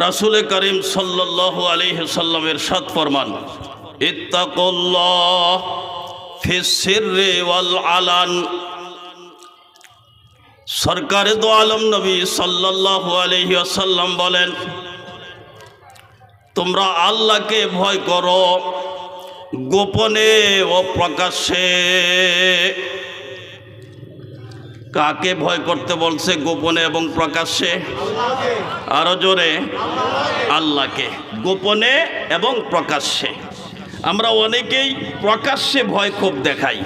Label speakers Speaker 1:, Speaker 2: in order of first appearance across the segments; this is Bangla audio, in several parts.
Speaker 1: রাসুল করিম সাল্লাহ আলহিসাল্লামের সাত ফরমান, ইত্তাকুল্লাহ ফিসিররে ওয়াল আলান। সরকারে দো আলম নবী সাল্লাহ আলহি আসাল্লাম বলেন, তোমরা আল্লাহকে ভয় করো গোপনে ও প্রকাশ্যে। কাকে ভয় করতে বলছে গোপনে এবং প্রকাশ্যে? আরও জোরে, আল্লাহকে। গোপনে এবং প্রকাশ্যে। আমরা অনেকেই প্রকাশ্যে ভয় খুব দেখাই,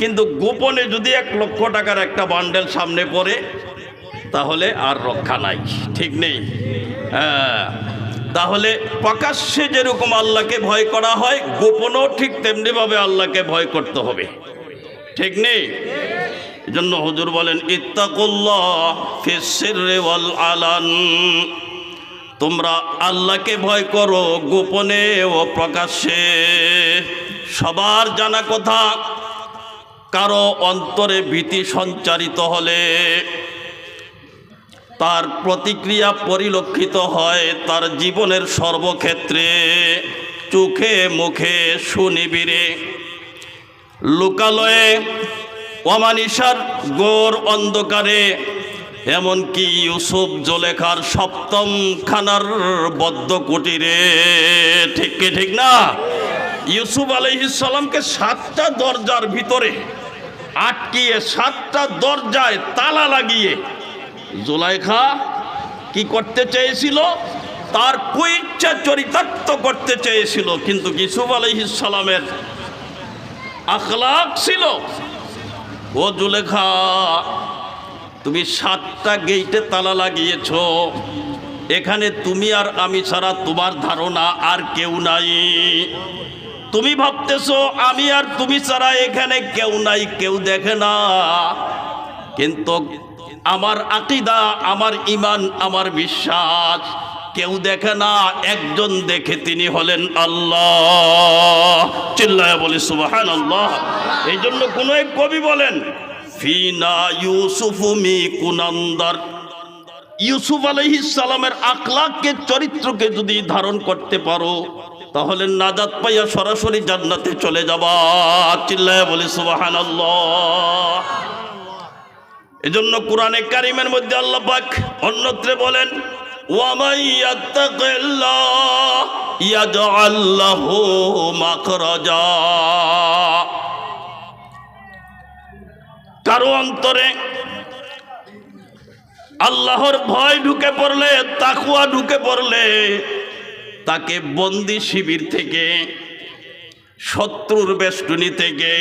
Speaker 1: কিন্তু গোপনে যদি এক লক্ষ টাকার একটা বান্ডেল সামনে পড়ে, তাহলে আর রক্ষা নাই। ঠিক নেই? হ্যাঁ। তাহলে প্রকাশ্যে যেরকম আল্লাহকে ভয় করা হয়, গোপনও ঠিক তেমনিভাবে আল্লাহকে ভয় করতে হবে। ঠিক নেই? এজন্য হুজুর বলেন আলান। তোমরা আল্লাহকে ভয় করো, গোপনে ও প্রকাশ্যে। সবার জানা কথা, কারও অন্তরে ভীতি সঞ্চারিত হলে তার প্রতিক্রিয়া পরিলক্ষিত হয় তার জীবনের সর্বক্ষেত্রে। চোখে, মুখে সুনিবিরে লোকালয়ে অমানিসার গোর অন্ধকারে, এমনকি ইউসুফ জোলেখার সপ্তম খানার বদ্ধ কুটিরে ঠিক কি ঠিক না? ইউসুফ আলহিসাল্লামকে সাতটা দরজার ভিতরে আটকিয়ে সাতটা দরজায় তালা লাগিয়ে জোলাইখা কি করতে চেয়েছিল? তার কুইচ্ছা চরিতার্থ করতে চেয়েছিল। কিন্তু ইসুফ আলহিসাল্লামের আখলাক ছিল। ও জুলেখা, তুমি সাতটা গেইটে তালা লাগিয়েছ। এখানে তুমি আর আমি ছাড়া তোমার ধারণা আর কেউ নাই। তুমি ভাবতেছো, আমি আর তুমি ছাড়া এখানে কেউ নাই, কেউ দেখে না। কিন্তু আমার আকিদা, আমার ইমান, আমার বিশ্বাস কেউ দেখে না, একজন দেখে তিনি হলেন আল্লাহ। চিল্লায় বলি সুবাহান আল্লাহ এই জন্য কোনো এক কবি বলেন, ফিনা ইউসুফুমি কুনান্দার ইউসুফ সালামের আখলাককে চরিত্রকে যদি ধারণ করতে পারো, তাহলে নাজাত পাইয়া সরাসরি জান্নাতে চলে যাবা। চিল্লায় বলি সুবাহান আল্লাহ এজন্য কোরআনে কারিমের মধ্যে আল্লাহ অন্যত্রে বলেন ওয়ামাই ইয়াত্তাকিল্লাহ ইয়াজআল লাহু মাখরাজা কারও অন্তরে আল্লাহর ভয় ঢুকে পড়লে তাকুয়া ঢুকে পড়লে, তাকে বন্দি শিবির থেকে, শত্রুর বেষ্টনী থেকে,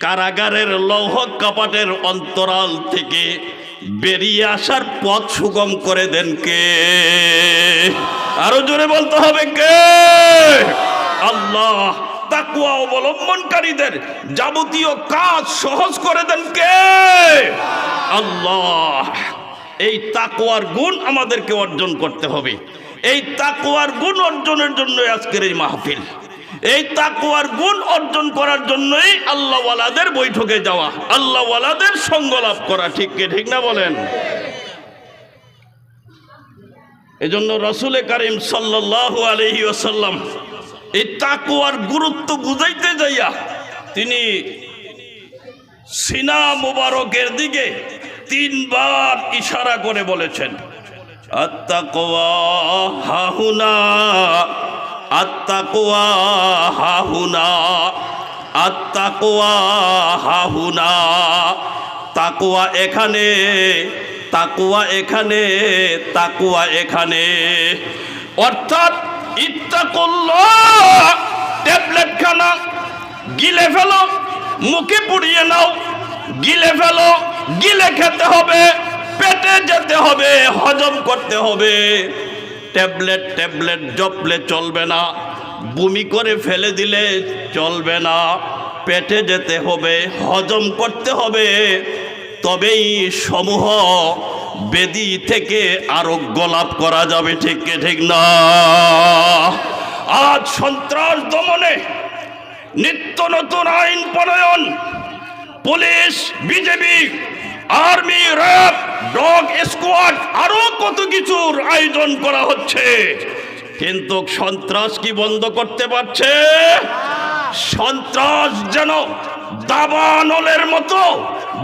Speaker 1: কারাগারের লৌহ কপাটের অন্তরাল থেকে বেরিয়ে আসার পথ সুগম করে দেন কে? আরও জোরে বলতে হবে কে? আল্লাহ তাকুয়া অবলম্বনকারীদের যাবতীয় কাজ সহজ করে দেন কে? আল্লাহ, এই তাকুয়ার গুণ আমাদেরকে অর্জন করতে হবে। এই তাকুয়ার গুণ অর্জনের জন্য আজকের এই মাহফিল। এই তাকুয়ার গুণ অর্জন করার জন্যই আল্লাহওয়ালাদের বৈঠকে যাওয়া, আল্লাহওয়ালাদের সঙ্গ লাভ করা, ঠিক কে, ঠিক না বলেন? এজন্য রসুল করিম সাল্লাহ আলহি আসাল্লাম এই তাকুয়ার গুরুত্ব বুঝাইতে যাইয়া তিনি সিনা মুবারকের দিকে তিনবার ইশারা করে বলেছেন আত্মাকোয়া হাহুনা আত্মাকোয়া হাহুনা আত্মাকোয়া হাহুনা। তাকুয়া এখানে তাকুয়া এখানে তাকুয়া এখানে। অর্থাৎ ইচ্ছা করল ট্যাবলেট খানা গিলে ফেলো, মুখে পুড়িয়ে নাও, গিলে ফেলো, গিলে খেতে হবে, পেটে যেতে হবে, হজম করতে হবে। ট্যাবলেট ট্যাবলেট জপলে চলবে না। বমি করে ফেলে দিলে চলবে না। পেটে যেতে হবে, হজম করতে হবে। তবেই সমূহ বেদি থেকে আরোগ্য লাভ করা যাবে, ঠিক ঠিক না? আজ সন্ত্রাস দমনে নিত্য নতুন আইন প্রণয়ন, police, BJP army RAB, dog squad, আরও কত কিছুর আয়োজন করা হচ্ছে। কিন্তু সন্ত্রাস কি বন্ধ করতে পারছে? সন্ত্রাস যেন দাবানলের মতো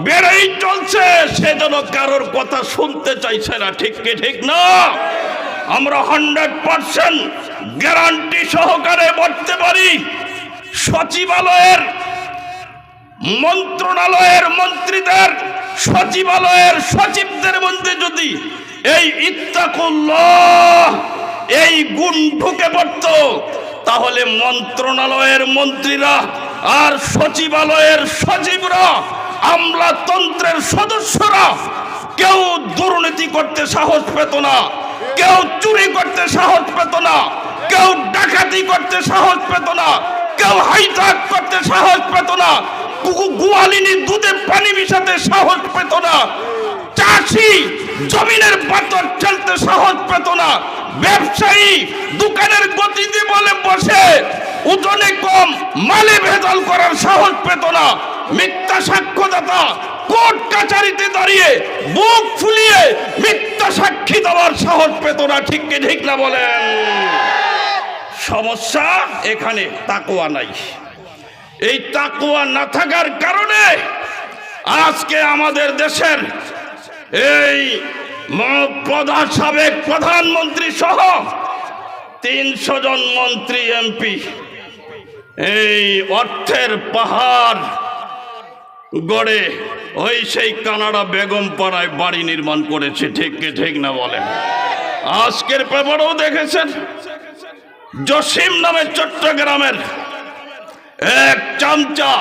Speaker 1: বেড়েই চলছে, সে যেন কারোর কথা শুনতে চাইছে না। ঠিক কি ঠিক না? আমরা হান্ড্রেড পার্সেন্ট গ্যারান্টি সহকারে বলতে পারি, সচিবালয়ের মন্ত্রণালয়ের মন্ত্রীদের সচিবালয়ের সচিবদের মধ্যে যদি এই ইত্তাকুল্লাহ, এই গুণ ঢুকে পড়ত, তাহলে মন্ত্রণালয়ের মন্ত্রীরা আর সচিবালয়ের সচিবরা, আমলাতন্ত্রের সদস্যরা কেউ দুর্নীতি করতে সাহস পেত না, কেউ চুরি করতে সাহস পেত না, কেউ ডাকাতি করতে সাহস পেত না, কেউ হাইজাক করতে সাহস পেত না গুয়ালিনী দুধে পানি মিশাতে সাহস পেত না। চাষি জমিনের পাথর ঠেলতে সাহস পেত না। ব্যবসায়ী দোকানের গতিতে বলে বসে, ওজনে কম, মালে ভেজাল করার সাহস পেত না। মিথ্যা সাক্ষ্যদাতা কোর্ট কাচারিতে দাঁড়িয়ে বুক ফুলিয়ে মিথ্যা সাক্ষী দেওয়ার সাহস পেত না, ঠিক ঠিক না বলেন? সমস্যা এখানে তাকোয়া নাই। এই তাকুয়া না থাকার কারণে আজকে আমাদের দেশের এই প্রধান সাবেক প্রধানমন্ত্রী সহ তিনশো জন মন্ত্রী, এমপি, এই অর্থের পাহাড় গড়ে ওই সেই কানাডা বেগম পাড়ায় বাড়ি নির্মাণ করেছে, ঠিক ঠিক না বলেন? আজকের পেপারও দেখেছেন, জসিম নামে চট্টগ্রামের এক চামচা,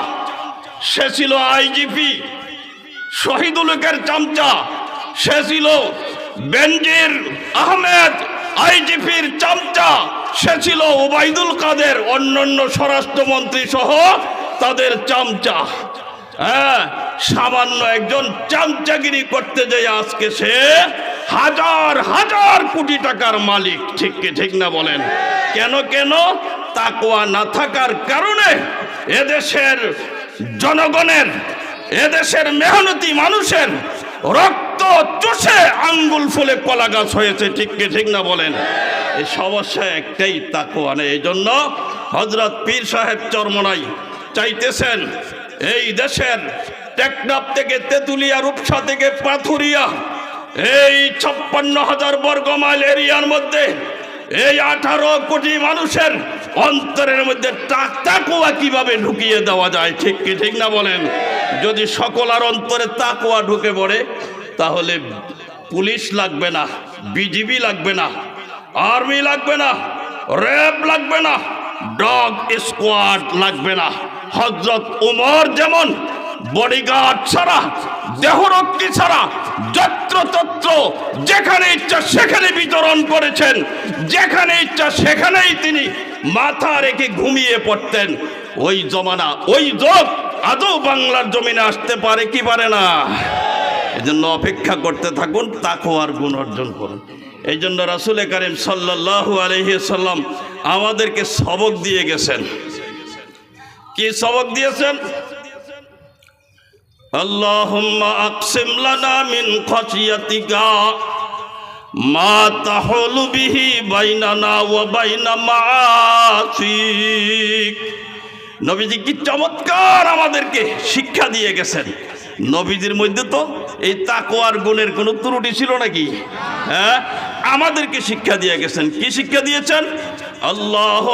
Speaker 1: সে ছিল আইজিপি। শহীদুলকের চামচা, সে ছিল বেনজির আহমেদ আইজিপির চামচা, সে ছিল ওবায়দুল কাদের, অন্যান্য স্বরাষ্ট্রমন্ত্রী সহ তাদের চামচা। হ্যাঁ সামান্য একজন চামচাগিরি করতে যে আজকে সে হাজার হাজার কোটি টাকার মালিক। ঠিক ঠিক না বলেন? কেন কেন? তাকোয়া না থাকার কারণে এদেশের জনগণের, এদেশের মেহনতি মানুষের রক্ত চষে আঙ্গুল ফুলে কলা গাছ হয়েছে, ঠিক কি ঠিক না বলেন? এই সমস্যা একটাই তাকোয়া নেই। এই জন্য হজরত পীর সাহেব চরমনাই চাইতেছেন, এই দেশের টেকনাপ থেকে তেঁতুলিয়া, রূপসা থেকে পাথুরিয়া, এই ছাপ্পান্ন হাজার বর্গ মাইল এরিয়ার মধ্যে এই আঠারো কোটি মানুষের অন্তরের মধ্যে তাকুয়া কীভাবে ঢুকিয়ে দেওয়া যায়, ঠিক কি, ঠিক না বলেন? যদি সকল আর অন্তরে তাকুয়া ঢুকে পড়ে, তাহলে পুলিশ লাগবে না, বিজিবি লাগবে না, আর্মি লাগবে না, র্যাব লাগবে না, ডগ স্কোয়াড লাগবে না। হজরত উমর যেমন বডিগার্ড ছাড়া, দেহরক্ষী ছাড়া, যত্রতত্র যেখানে ইচ্ছা সেখানে বিতরণ করেছেন, যেখানে ইচ্ছা সেখানেই তিনি মাথা রেখে ঘুমিয়ে পড়তেন। ওই জমানা, ওই যোগ আদৌ বাংলার জমিনে আসতে পারে কি পারে না। এজন্য অপেক্ষা করতে থাকুন, তাকেও আর গুণ অর্জন করুন। এই জন্য রাসুল করিম সাল্লাহু আলহিসাল্লাম আমাদেরকে সবক দিয়ে গেছেন। কি সবক দিয়েছেন? আল্লাহ আকসিমলানা মিন খিয়া মা তাহলু বিহি বাইনানা ও বাইনা মাসিক নবীজি কি চমৎকার আমাদেরকে শিক্ষা দিয়ে গেছেন। নবীজির মধ্যে তো এই তাকোয়ার গুণের কোনো ত্রুটি ছিল নাকি? হ্যাঁ? আমাদেরকে শিক্ষা দিয়ে গেছেন। কি শিক্ষা দিয়েছেন? আল্লাহ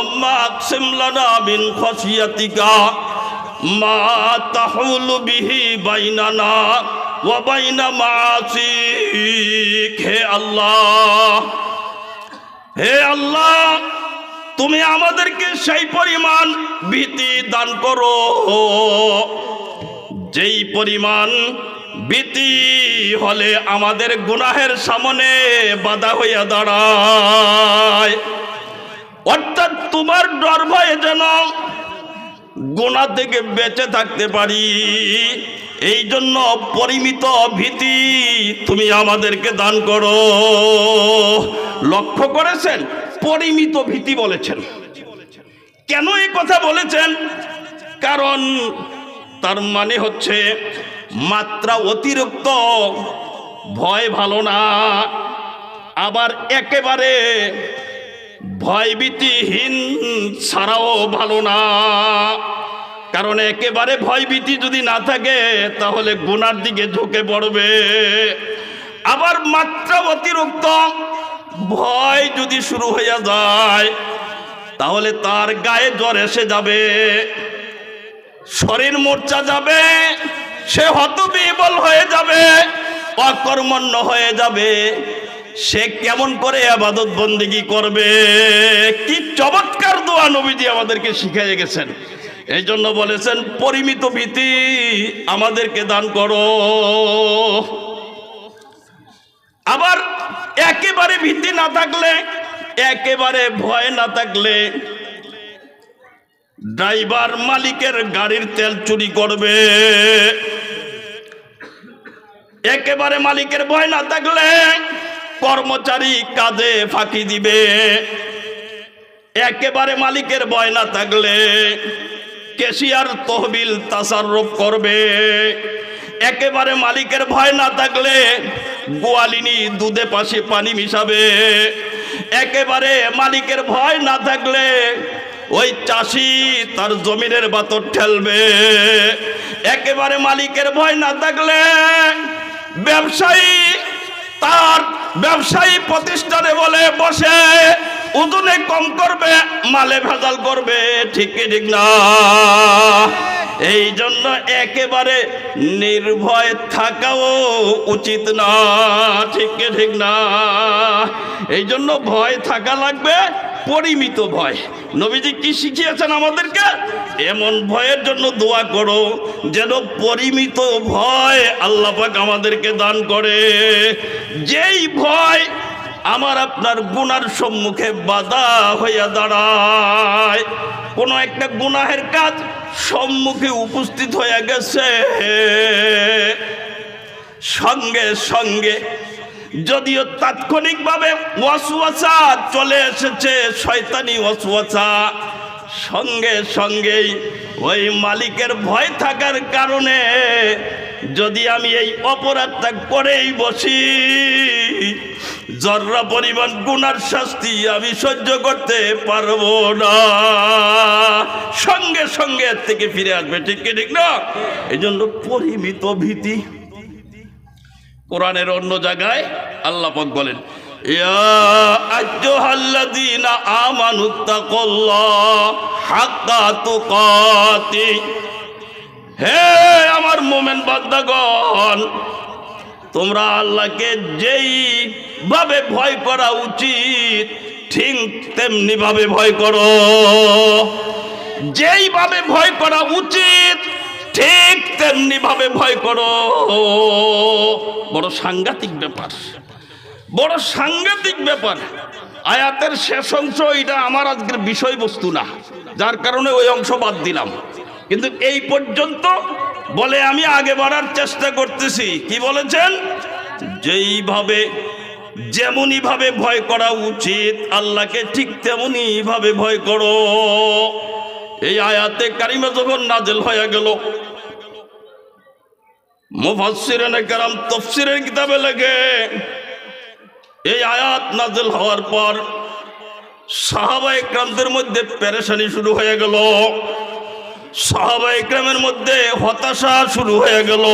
Speaker 1: মা তাহলু বিহি বাইনানা ওয়া বাইনা মাসিক হে আল্লাহ হে আল্লাহ, তুমি আমাদেরকে সেই পরিমাণ ভীতি দান করো। যেই পরিমাণ ভীতি হলে আমাদের গুনাহের সামনে বাধা হইয়া দাঁড়ায়। অর্থাৎ তোমার ডর ভয়ে যেন গোনা থেকে বেঁচে থাকতে পারি। এই জন্য পরিমিত ভীতি তুমি আমাদেরকে দান করো। লক্ষ্য করেছেন? পরিমিত ভীতি বলেছেন। কেন এই কথা বলেছেন? কারণ তার মানে হচ্ছে মাত্রা অতিরিক্ত, ভয় ভালো না। আবার একেবারে ভয়ভীতিহীন ছাড়াও ভালো না। কারণ একেবারে ভয়ভীতি যদি না থাকে, তাহলে গুনার দিকে ঝুঁকে পড়বে। আবার মাত্রা অতিরিক্ত ভয় যদি শুরু হয়ে যায়, তাহলে তার গায়ে জ্বর এসে যাবে। শরীর মূর্ছা যাবে, সে হতবিবল হয়ে যাবে, অকর্মণ্য হয়ে যাবে। সে কেমন করে আবাদত বন্দিগি করবে? কি চমৎকার দোয়া নবীজি আমাদেরকে শিখিয়ে গেছেন। এই জন্য বলেছেন, পরিমিত ভীতি আমাদেরকে দান করো। আবার একেবারে ভীতি না থাকলে, একেবারে ভয় না থাকলে ড্রাইভার মালিকের গাড়ির তেল চুরি করবে। একেবারে মালিকের ভয় না থাকলে কর্মচারী কাজে ফাঁকি দিবে। একেবারে মালিকের ভয় না থাকলে কেশিয়ার তহবিল তাসাররূপ করবে। একেবারে মালিকের ভয় না থাকলে গোয়ালিনী দুধে পাশে পানি মিশাবে। একেবারে মালিকের ভয় না থাকলে ওই চাষি তার জমিনের বাতর ঠেলবে। একেবারে মালিকের ভয় না থাকলে ব্যবসায়ী তার ব্যবসায়ী প্রতিষ্ঠানে বলে, বসে উদুনে কম করবে, মালে ভেজাল করবে। ঠিক ঠিক না? এই জন্য একেবারে নির্ভয় থাকাও উচিত না। ঠিক ঠিক না? এই জন্য ভয় থাকা লাগবে পরিমিত ভয়। নবীজি কি শিখিয়েছেন আমাদেরকে? এমন ভয়ের জন্য দোয়া করো, যেন পরিমিত ভয় আল্লাহ পাক আমাদেরকে দান করে। যেই ভয় আমার আপনার গুনার সম্মুখে বাধা হইয়া দাঁড়ায়, কোনো একটা গুনাহের কাজ সম্মুখে উপস্থিত হয়ে গেছে। সঙ্গে সঙ্গে যদিও তাৎক্ষণিকভাবে ওয়াসওয়াসা চলে এসেছে, শয়তানি ওয়াসওয়াসা। সঙ্গে সঙ্গেই ওই মালিকের ভয় থাকার কারণে যদি আমি এই অপরাধটা করেই বসি, জর্রা পরিমাণ গুনার শাস্তি আমি সহ্য করতে পারব না। সঙ্গে সঙ্গে এর থেকে ফিরে আসবে, ঠিক কি, ঠিক না? এই জন্য পরিমিত ভীতি। কোরআনের অন্য জায়গায় আল্লাহ পাক বলেন হে আমার মোমেন বান্দাগণ, তোমরা আল্লাহকে যেই ভাবে ভয় করা উচিত, ঠিক তেমনি ভাবে ভয় করো। যেইভাবে ভয় করা উচিত ঠিক তেমনি ভাবে ভয় করো। বড় সাংঘাতিক ব্যাপার। বড় সাংঘাতিক ব্যাপার। আয়াতের শেষ অংশ এটা আমার আজকের বিষয়বস্তু না। যার কারণে ওই অংশ বাদ দিলাম। কিন্তু এই পর্যন্ত বলে আমি আগে বাড়ার চেষ্টা করতেছি। কি বলেছেন? যেইভাবে যেমনই ভাবে ভয় করা উচিত, আল্লাহকে ঠিক তেমনই ভাবে ভয় করো। এই আয়াতে কারিমা যখন নাজেল হয়ে গেল, মুফাসসিরানে কারাম তফসিরের কিতাবে লেগে এই আয়াত নাজেল হওয়ার পর সাহাবা একরামদের মধ্যে পেরেশানি শুরু হয়ে গেল, সাহাবা একরামের মধ্যে হতাশা শুরু হয়ে গেল,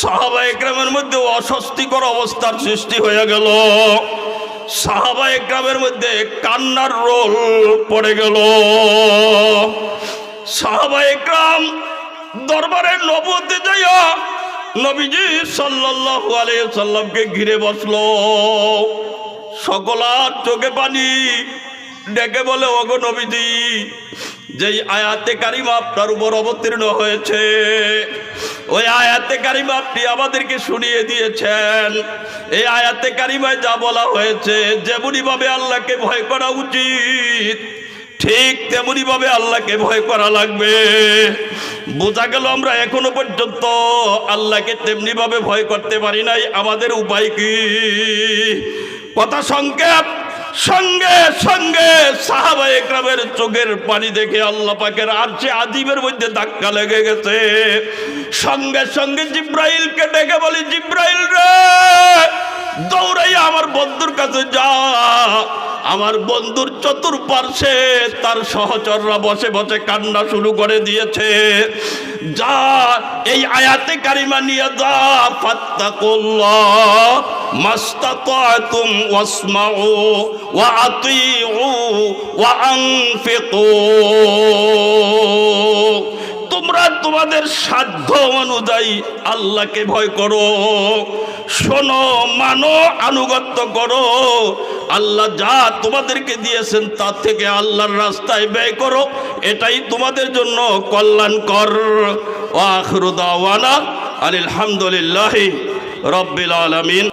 Speaker 1: সাহাবা একরামের মধ্যে অস্বস্তিকর অবস্থার সৃষ্টি হয়ে গেল। সাহাবা একরামের মধ্যে কান্নার রোল পড়ে গেল। সাহাবা একরাম দরবারে নবতে যাইয়া নবীজি সাল্লাল্লাহু আলাইহি সাল্লামকে ঘিরে বসল। সকলার চোখে পানি, ডেকে বলে, ওগো নবীজি, যেই আয়াতে কারিমা আপনার উপর অবতীর্ণ হয়েছে ওই আয়াতে কারিমা আপনি আমাদেরকে শুনিয়ে দিয়েছেন। এই আয়াতে কারিমায় যা বলা হয়েছে যেমনই ভাবে আল্লাহকে ভয় করা উচিত, ঠিক তেমনি ভাবে আল্লাহকে ভয় করা লাগবে। বোঝা গেল আমরা এখনও পর্যন্ত আল্লাহকে তেমনি ভাবে ভয় করতে পারি নাই। আমাদের উপায় কি? কথা সংক্ষেপ। সঙ্গে সঙ্গে সাহাবা একরামের চোখের পানি দেখে আল্লাহ পাকের আরশে আজিবের মধ্যে ধাক্কা লেগে গেছে। সঙ্গে সঙ্গে জিব্রাইলকে ডেকে বলি, জিব্রাইল রে দৌড়াই আমার বন্ধুর কাছে যা। আমার বন্ধুর চতুর্পার্শ্বে তার সহচররা বসে বসে কান্না শুরু করে দিয়েছে। যা এই আয়াতে কারিমা নিয়ে যা, ফাত্তাকুল্লাহ, মাস্তাতাতুম ওয়াসমাউ, ওয়া আতিউ, ওয়া আনফিকু। তোমরা তোমাদের সাধ্য অনুযায়ী আল্লাহকে ভয় করো। শোনো, মানো, আনুগত্য করো। আল্লাহ যা তোমাদেরকে দিয়েছেন তার থেকে আল্লাহর রাস্তায় ব্যয় করো। এটাই তোমাদের জন্য কল্যাণকর। ও আখরুদাওয়ানা আলহামদুলিল্লাহ রব্বিল আলমিন।